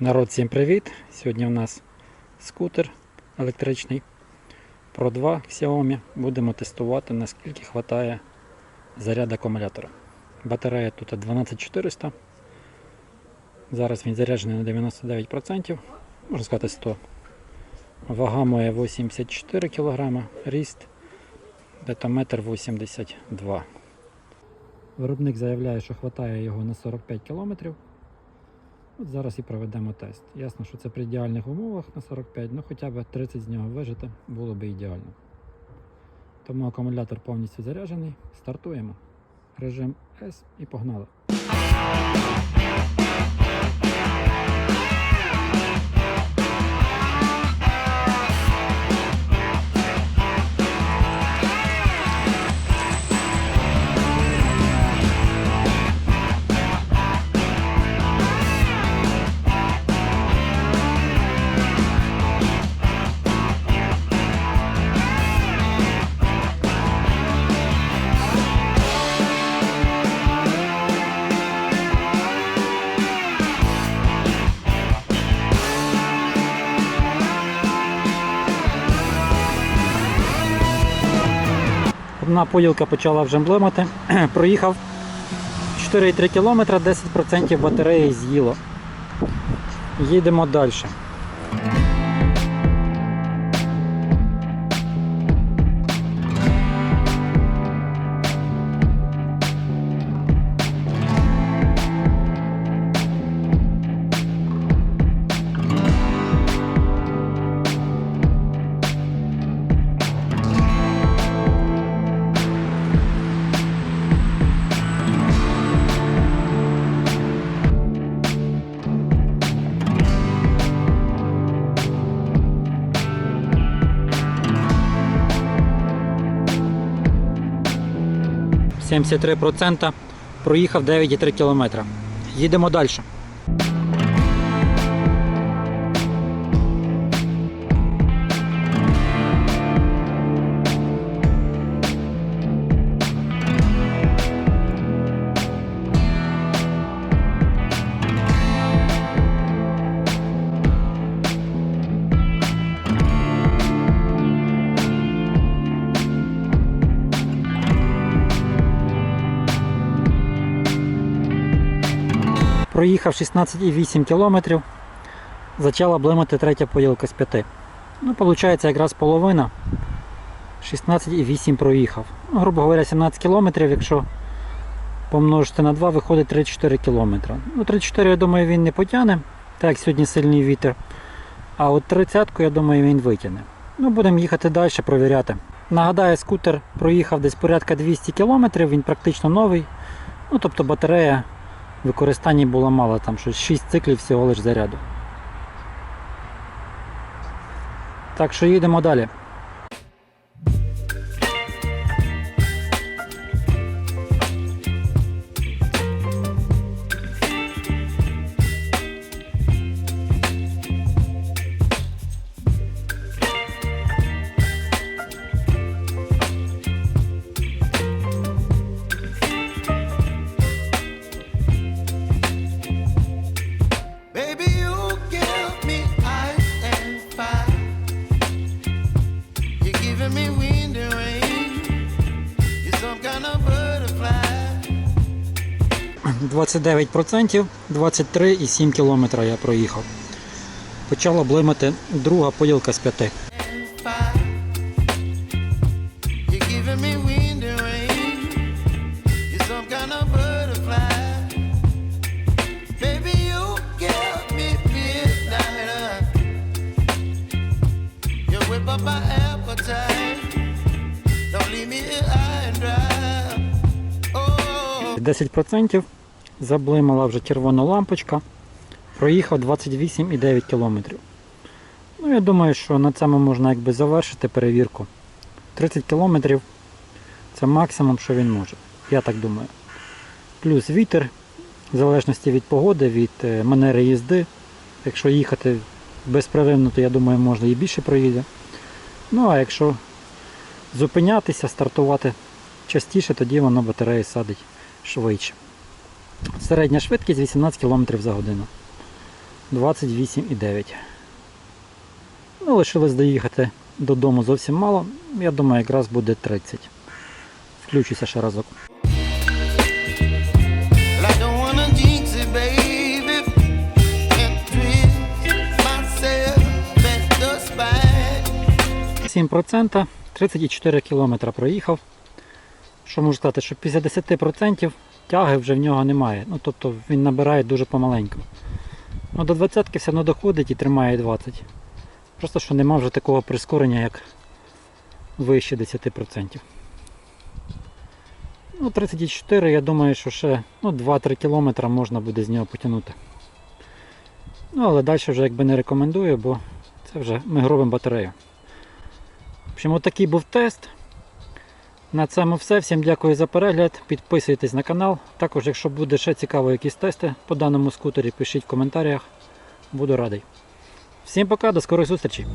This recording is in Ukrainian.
Народ, всім привіт! Сьогодні у нас скутер електричний Pro 2 Xiaomi. Будемо тестувати, наскільки вистачає заряду акумулятора. Батарея тут 12400. Зараз він заряджений на 99%, можна сказати 100. Вага моя 84 кг, ріст десь метр 82 Виробник заявляє, що вистачає його на 45 км. От зараз і проведемо тест. Ясно, що це при ідеальних умовах на 45, ну хоча б 30 з нього вижити було б ідеально. Тому акумулятор повністю заряджений. Стартуємо. Режим S і погнали. Одна поділка почала вже блимати. Проїхав 4,3 км, 10% батареї з'їло. Їдемо далі. – 73%, проїхав 9,3 км. Їдемо далі. Проїхав 16,8 км. Почала блимати третя поїлка з 5. Ну, виходить, якраз половина. 16,8 проїхав. Ну, грубо говоря, 17 км, якщо помножити на 2, виходить 34 км. Ну, 34, я думаю, він не потягне, так як сьогодні сильний вітер. А от 30 я думаю, він витягне. Ну, будемо їхати далі, провіряти. Нагадаю, скутер проїхав десь порядка 200 км, він практично новий. Ну, тобто батарея використанні було мало, там щось 6 циклів всього лиш заряду. Так що їдемо далі. 29%, 23,7 км я проїхав. Почала блимати друга поділка з 5. and fire. You're giving me wind and rain. You're some kind of butterfly. Baby, you give me midnight. You whip up my appetite. Don't leave me here high and dry. 10% заблимала вже червона лампочка. Проїхав 28,9 км. Ну, я думаю, що на цьому можна якби завершити перевірку. 30 км це максимум, що він може. Я так думаю. Плюс вітер, в залежності від погоди, від е, манери їзди. Якщо їхати безперервно, то я думаю, можна і більше проїде. Ну а якщо зупинятися, стартувати частіше, тоді воно батарею садить швидше. Середня швидкість 18 км за годину. 28,9. Ну, лишилось доїхати додому зовсім мало. Я думаю, якраз буде 30. Включуся ще разок. 7%, 34 км проїхав. Що можу сказати, що після 10% тяги вже в нього немає. Ну, тобто він набирає дуже помаленьку. Ну, до 20-ки все одно доходить і тримає 20. Просто що нема вже такого прискорення, як вище 10%. Ну, 34, я думаю, що ще ну, 2-3 км можна буде з нього потягнути. Ну, але далі вже якби не рекомендую, бо це вже ми гробимо батарею. В общем, отакий був тест. На цьому все. Всім дякую за перегляд. Підписуйтесь на канал. Також, якщо буде ще цікаво якісь тести по даному скутері, пишіть в коментарях. Буду радий. Всім пока, до скорих зустрічі!